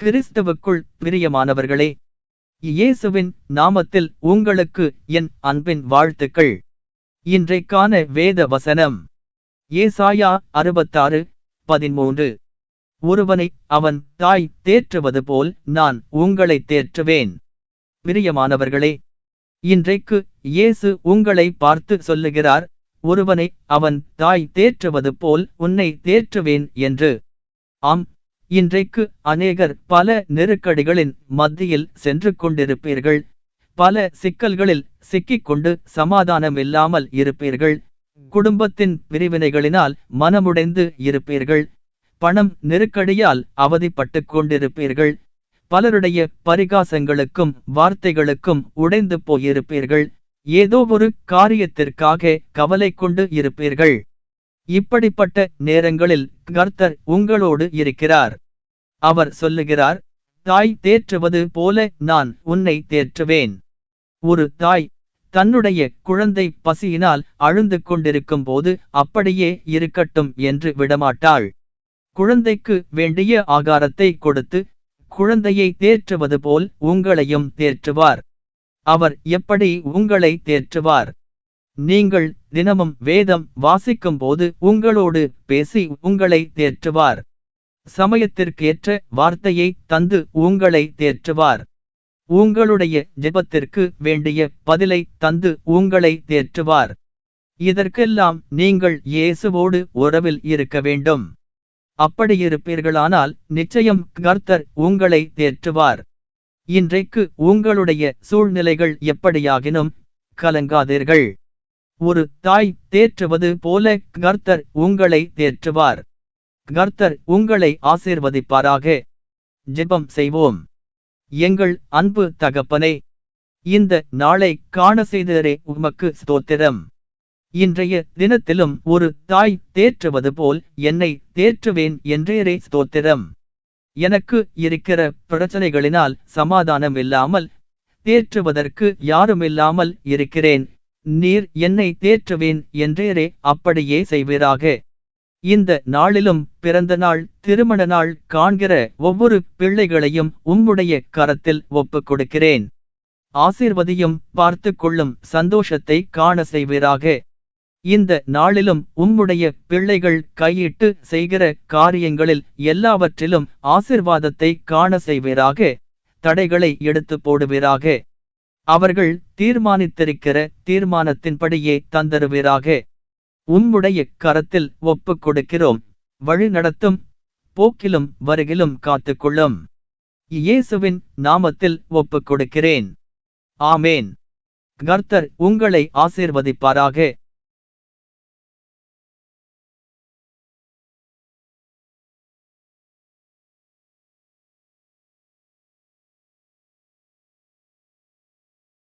கிறிஸ்தவுக்குள் பிரியமானவர்களே இயேசுவின் நாமத்தில் உங்களுக்கு என் அன்பின் வாழ்த்துக்கள். இன்றைக்கான வேத வசனம் ஏசாயா அறுபத்தாறு பதிமூன்று. ஒருவனை அவன் தாய் தேற்றுவது போல் நான் உங்களை தேற்றுவேன். பிரியமானவர்களே இன்றைக்கு இயேசு உங்களை பார்த்து சொல்லுகிறார் ஒருவனை அவன் தாய் தேற்றுவது போல் உன்னை தேற்றுவேன் என்று. ஆம் இன்றைக்கு அநேகர் பல நெருக்கடிகளின் மத்தியில் சென்று கொண்டிருப்பீர்கள். பல சிக்கல்களில் சிக்கிக்கொண்டு சமாதானமில்லாமல் இருப்பீர்கள். குடும்பத்தின் பிரிவினைகளினால் மனமுடைந்து இருப்பீர்கள். பணம் நெருக்கடியால் அவதிப்பட்டுக் கொண்டிருப்பீர்கள். பலருடைய பரிகாசங்களுக்கும் வார்த்தைகளுக்கும் உடைந்து போயிருப்பீர்கள். ஏதோ ஒரு காரியத்திற்காக கவலை கொண்டு இருப்பீர்கள். இப்படிப்பட்ட நேரங்களில் கர்த்தர் உங்களோடு இருக்கிறார். அவர் சொல்லுகிறார் தாய் தேற்றுவது போல நான் உன்னை தேற்றுவேன். ஒரு தாய் தன்னுடைய குழந்தை பசியினால் அழுந்து கொண்டிருக்கும் போது அப்படியே இருக்கட்டும் என்று விடமாட்டாள். குழந்தைக்கு வேண்டிய ஆகாரத்தை கொடுத்து குழந்தையை தேற்றுவது போல் உங்களையும் தேற்றுவார். அவர் எப்படி உங்களை தேற்றுவார்? நீங்கள் தினமும் வேதம் வாசிக்கும்போது உங்களோடு பேசி உங்களை தேற்றுவார். சமயத்திற்கேற்ற வார்த்தையை தந்து உங்களை தேற்றுவார். உங்களுடைய ஜெபத்திற்கு வேண்டிய பதிலை தந்து உங்களை தேற்றுவார். இதற்கெல்லாம் நீங்கள் இயேசுவோடு உறவில் இருக்க வேண்டும். அப்படியிருப்பீர்களானால் நிச்சயம் கர்த்தர் உங்களை தேற்றுவார். இன்றைக்கு உங்களுடைய சூழ்நிலைகள் எப்படியாகினும் கலங்காதீர்கள். ஒரு தாய் தேற்றுவது போல கர்த்தர் உங்களை தேற்றுவார். கர்த்தர் உங்களை ஆசீர்வதிப்பாராக. ஜெபம் செய்வோம். எங்கள் அன்பு தகப்பனே இந்த நாளை காண செய்தரே உமக்கு ஸ்தோத்திரம். இன்றைய தினத்திலும் ஒரு தாய் தேற்றுவது போல் என்னை தேற்றுவேன் என்றேரே ஸ்தோத்திரம். எனக்கு இருக்கிற பிரச்சனைகளினால் சமாதானம் இல்லாமல் தேற்றுவதற்கு யாருமில்லாமல் இருக்கிறேன். நீர் என்னை தேற்றுவேன் என்றேரே அப்படியே செய்வீராக. இந்த நாளிலும் பிறந்த நாள் திருமண நாள் காண்கிற ஒவ்வொரு பிள்ளைகளையும் உம்முடைய கரத்தில் ஒப்புக் கொடுக்கிறேன் ஆசீர்வதியும் பார்த்து கொள்ளும் சந்தோஷத்தை காண செய்வீராக. இந்த நாளிலும் உம்முடைய பிள்ளைகள் கையிட்டு செய்கிற காரியங்களில் எல்லாவற்றிலும் ஆசிர்வாதத்தை காண செய்வீராக. தடைகளை எடுத்து போடுவீராக. அவர்கள் தீர்மானித்திருக்கிற தீர்மானத்தின்படியே தந்தருவீராக. உம்முடைய கரத்தில் ஒப்புக் கொடுக்கிறோம். வழி நடத்தும். போக்கிலும் வருகிலும் காத்துக்கொள்ளும். இயேசுவின் நாமத்தில் ஒப்புக் கொடுக்கிறேன். ஆமேன். கர்த்தர் உங்களை ஆசீர்வதிப்பாராக.